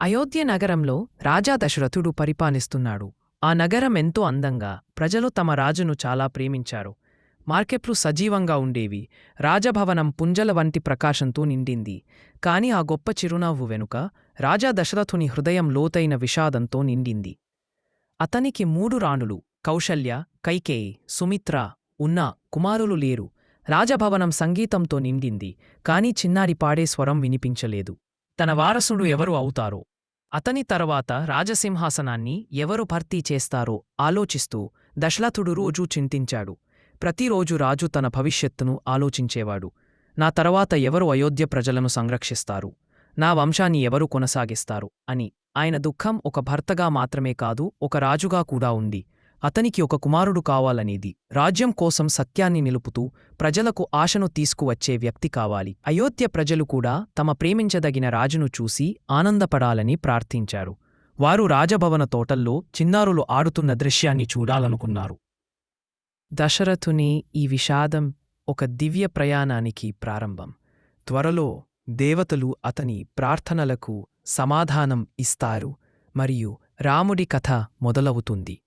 అయోధ్య నగరంలో రాజా దశరథుడు పరిపాలిస్తున్నాడు. ఆ నగరం ఎంతో అందంగా ప్రజలు తమ రాజును చాలా ప్రేమించారు. మార్కెట్లు సజీవంగా ఉండేవి. రాజభవనం పుంజల వంటి ప్రకాశంతో నిండింది. కాని ఆ గొప్ప చిరునవ్వు వెనుక రాజా దశరథుని హృదయం లోతైన విషాదంతో నిండింది. అతనికి మూడు రాణులు కౌశల్య కైకేయి సుమిత్ర ఉన్నా కుమారులు లేరు. రాజభవనం సంగీతంతో నిండింది. కాని చిన్నారి పాడే స్వరం వినిపించలేదు. తన వారసుడు ఎవరు అవుతారో అతని తర్వాత రాజసింహాసనాన్ని ఎవరు భర్తీ చేస్తారో ఆలోచిస్తూ దశరథుడు రోజూ చింతించాడు. ప్రతిరోజు రాజు తన భవిష్యత్తును ఆలోచించేవాడు. నా తర్వాత ఎవరు అయోధ్య ప్రజలను సంరక్షిస్తారు? నా వంశాన్ని ఎవరు కొనసాగిస్తారు? అని. ఆయన దుఃఖం ఒక భర్తగా మాత్రమే కాదు ఒక రాజుగా కూడా ఉంది. అతనికి ఒక కుమారుడు కావాలనేది. రాజ్యం కోసం సత్యాన్ని నిలుపుతూ ప్రజలకు ఆశను తీసుకువచ్చే వ్యక్తి కావాలి. అయోధ్య ప్రజలు కూడా తమ ప్రేమించదగిన రాజును చూసి ఆనందపడాలని ప్రార్థించారు. వారు రాజభవన తోటల్లో చిన్నారులు ఆడుతున్న దృశ్యాన్ని చూడాలనుకున్నారు. దశరథుని ఈ విషాదం ఒక దివ్య ప్రయాణానికి ప్రారంభం. త్వరలో దేవతలు అతని ప్రార్థనలకు సమాధానం ఇస్తారు. మరియు రాముడి కథ మొదలవుతుంది.